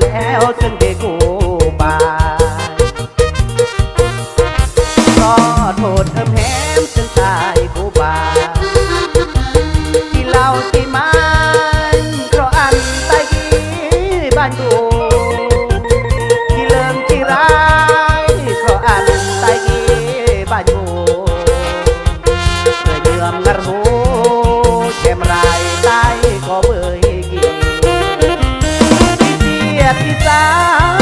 แล้วจึงได้กูบาก็โทษเอแหมจึงตายกูบาที่เราที่มาา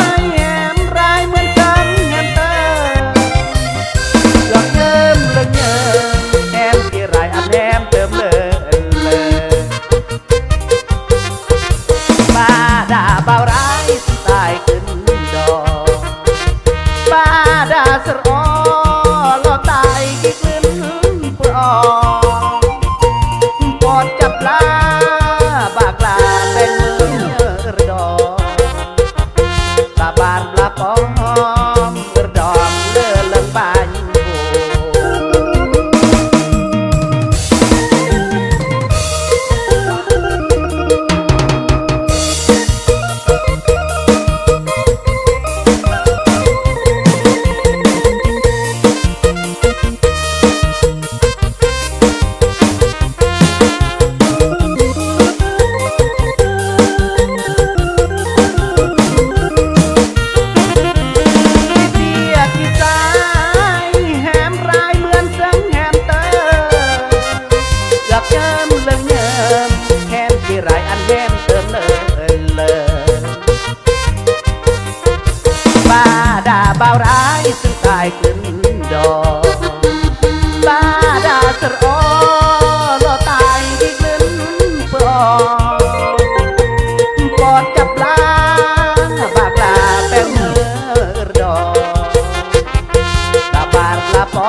เบาร้ายซึ่งตายกลืนดอกบาดาสรอลอตายที่กลืนปออปอดจับลาบากลาเป็นเมอดอกตาบาดลาปอ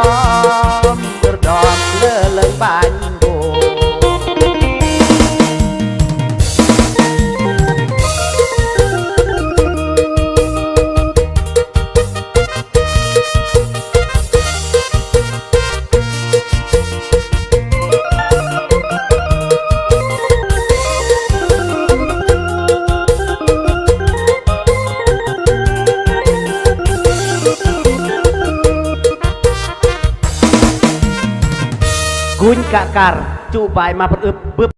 กุญกะการจูบายมาปึบปึบ